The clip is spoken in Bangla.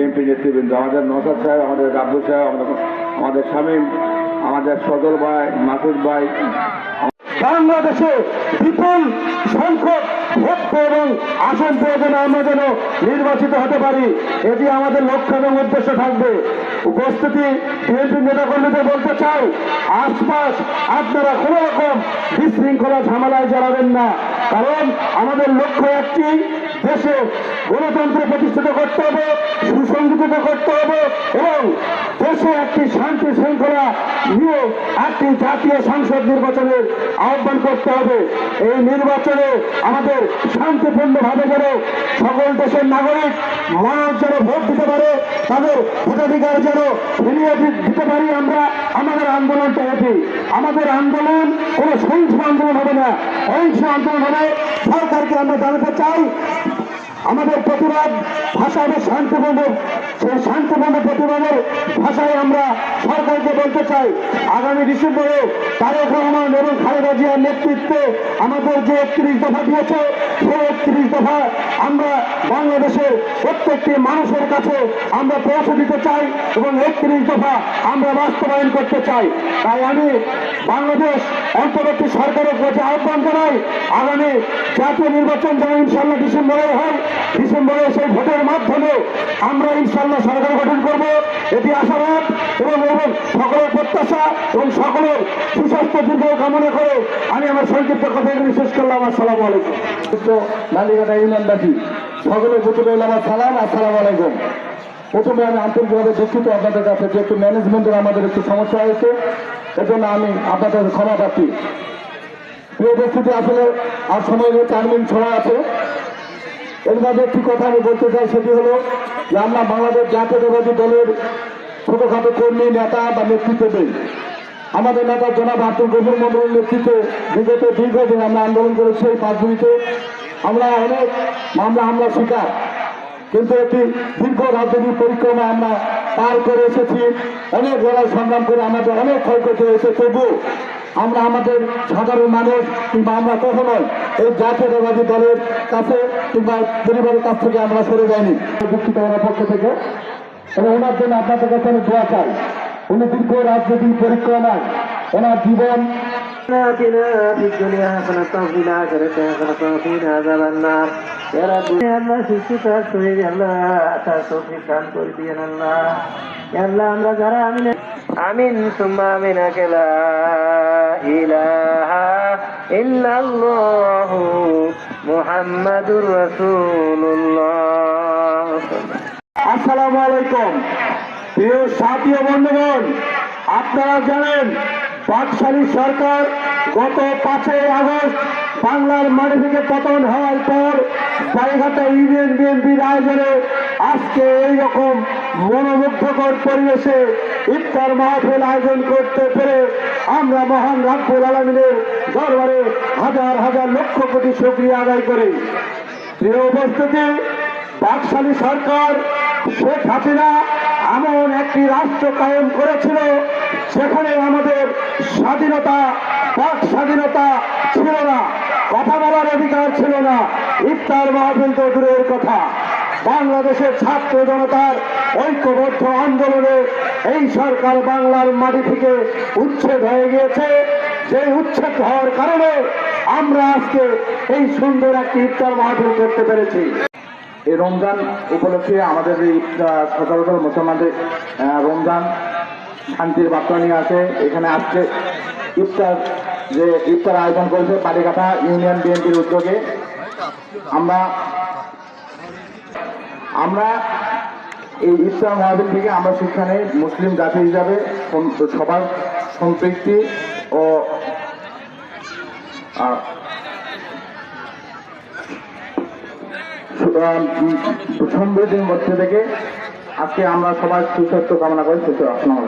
বিএনপি নেতৃবৃন্দ আমাদের নসাদ সাহেব, আমাদের রাব্বু সাহেব, আমাদের আমাদের স্বামী, আমাদের সদর ভাই, মাসুদ ভাই। বাংলাদেশে বিপুল সংখ্যক ভক্ত এবং আসন প্রয়োজনে আমরা যেন নির্বাচিত হতে পারি, এটি আমাদের লক্ষ্য এবং উদ্দেশ্য থাকবে। উপস্থিতি বিএনপি নেতাকর্মীদের বলতে চাই, আশপাশ আপনারা কোনো রকম বিশৃঙ্খলা, ঝামেলায় জড়াবেন না। কারণ আমাদের লক্ষ্য একটি, দেশে গণতন্ত্র প্রতিষ্ঠিত করতে হবে, সুসংগঠিত করতে হবে এবং দেশে একটি শান্তি শৃঙ্খলা নিয়ে একটি জাতীয় সংসদ নির্বাচনের আহ্বান করতে হবে। এই নির্বাচনে আমাদের শান্তিপূর্ণভাবে যেন সকল দেশের নাগরিক মানুষ যেন ভোট দিতে পারে, তাদের ভোটাধিকার যেন ফিরিয়ে দিতে পারি আমরা, আমাদের আন্দোলনটা এটি। আমাদের আন্দোলন কোনো সহিংস আন্দোলন হবে না। অহিংস আন্দোলন হবে। সরকারকে আমরা জানাতে চাই আমাদের প্রতিবাদ ভাষা হবে শান্তিপূর্ণ, সেই শান্তিপূর্ণ প্রতিবাদের ভাষায় আমরা সরকারকে বলতে চাই। আগামী ডিসেম্বরে তারেক রহমান এবং খালেদা জিয়ার নেতৃত্বে আমাদের যে একত্রিশ দফা দিয়েছে, সেই একত্রিশ দফা আমরা বাংলাদেশের প্রত্যেকটি মানুষের কাছে আমরা পৌঁছে দিতে চাই এবং একত্রিশ দফা আমরা বাস্তবায়ন করতে চাই। তাই আমি বাংলাদেশ অন্তর্বর্তী সরকারের কাছে আহ্বান জানাই, আগামী জাতীয় নির্বাচন যেন ইনশাল্লাহ ডিসেম্বরে হয় ডিসেম্বরে সেই ভোটের মাধ্যমে আমরা ইনশাল্লাহ সরকার গঠন করব। এটি আশাবাদ এবং এবং সকলের প্রত্যাশা এবং সকলের সুস্বাস্থ্য দীর্ঘ কামনা করে আমি আমার সংক্ষিপ্ত কথা এখানে শেষ করলাম। আসসালামু আলাইকুম। নালিঘাটা ইউনিয়নবাসী সকলের রইল আমার সালাম, আসসালামু আলাইকুম। প্রথমে আমি আন্তরিকভাবে দুঃখিত আপনাদের কাছে যে একটু ম্যানেজমেন্টের আমাদের একটু সমস্যা হয়েছে। এজন্য আমি আপনাদের ক্ষমা পাচ্ছি প্রিয় উপস্থিতি, আসলে আর সময় চার মিনিট সময় আছে। এর একটি কথা আমি বলতে চাই, সেটি হলো যে আমরা বাংলাদেশ জাতীয়তাবাদী দলের ছোটখাটো কর্মী, নেতা বা নেতৃত্ব দেই। আমাদের নেতা জনাব আব্দুল গফুর মন্ডলের নেতৃত্বে বিগত দীর্ঘদিন আমরা আন্দোলন করেছি এই পাঁচগুলিতে আমরা অনেক মামলা, হামলা, শিকার। কিন্তু একটি দীর্ঘ রাজনৈতিক পরিক্রমা আমরা পার করে এসেছি। অনেক লড়াই, সংগ্রাম করে আমাদের অনেক ক্ষয়ক্ষতি হয়েছে। তবু আমরা আমাদের সাধারণ মানুষ কিংবা আমরা কখনোই এই জাতীয়তাবাদী দলের কাছে কিংবা পরিবারের কাছ থেকে আমরা সরে যাইনি। দুঃখিত ওনার পক্ষ থেকে। এবং ওনার জন্য আপনাদের কাছে আমি দোয়া চাই। উনি দীর্ঘ রাজনৈতিক পরিক্রমায় ওনার জীবন آتنا في الدنيا حسنة وفي الآخرة حسنة وقنا عذاب النار يا رب يا الله সুস্থতা শরীর আল্লাহ তার তৌফিক দান করে দিয়েন আল্লাহ ইয়া আল্লাহ আমরা যারা আমিন আমিন সুম্মা আমিন আকেলা ইলাহা ইল্লাল্লাহু মুহাম্মাদুর রাসূলুল্লাহ আসসালামু আলাইকুম প্রিয় সাথী ও বন্ধুগণ আপনারা জানেন বাকশালী সরকার গত পাঁচই আগস্ট বাংলার মাটি থেকে পতন হওয়ার পর জায়গাটা ইউনিয়ন বিএনপির আয়োজনে আজকে এইরকম মনোমুগ্ধকর পরিবেশে ইফতার মাহফিল আয়োজন করতে পেরে আমরা মহান রাব্বুল আলমিনের দরবারে হাজার হাজার লক্ষ কোটি শুক্রিয়া আদায় করি। প্রিয় উপস্থিতি, বাকশালী সরকার, শেখ হাসিনা এমন একটি রাষ্ট্র কায়েম করেছিল, সেখানে আমাদের স্বাধীনতা বাক স্বাধীনতা ছিল না। কথা বলার অধিকার ছিল না। ইফতার মাহফিল তো দূরের কথা। বাংলাদেশের ছাত্র জনতার ঐক্যবদ্ধ আন্দোলনে এই সরকার বাংলার মাটি থেকে উচ্ছেদ হয়ে গিয়েছে। যে উচ্ছেদ হওয়ার কারণে আমরা আজকে এই সুন্দর একটি ইফতার মাহফিল করতে পেরেছি। এই রমজান উপলক্ষে আমাদের এই সচরাচর মুসলমানদের রমজান শান্তির বার্তা নিয়ে আসে এখানে আজকে ইফতার, যে ইফতার আয়োজন করেছে পাটিকাটা ইউনিয়ন বিএনপির উদ্যোগে। আমরা আমরা এই ইফতার মহাবিল থেকে আমরা সেখানে মুসলিম জাতি হিসাবে সবার সম্পৃক্তি ও সমৃদ্ধির মধ্যে থেকে আজকে আমরা সবাই সুস্বাস্থ্য কামনা করি। সুস্থ আসসালামু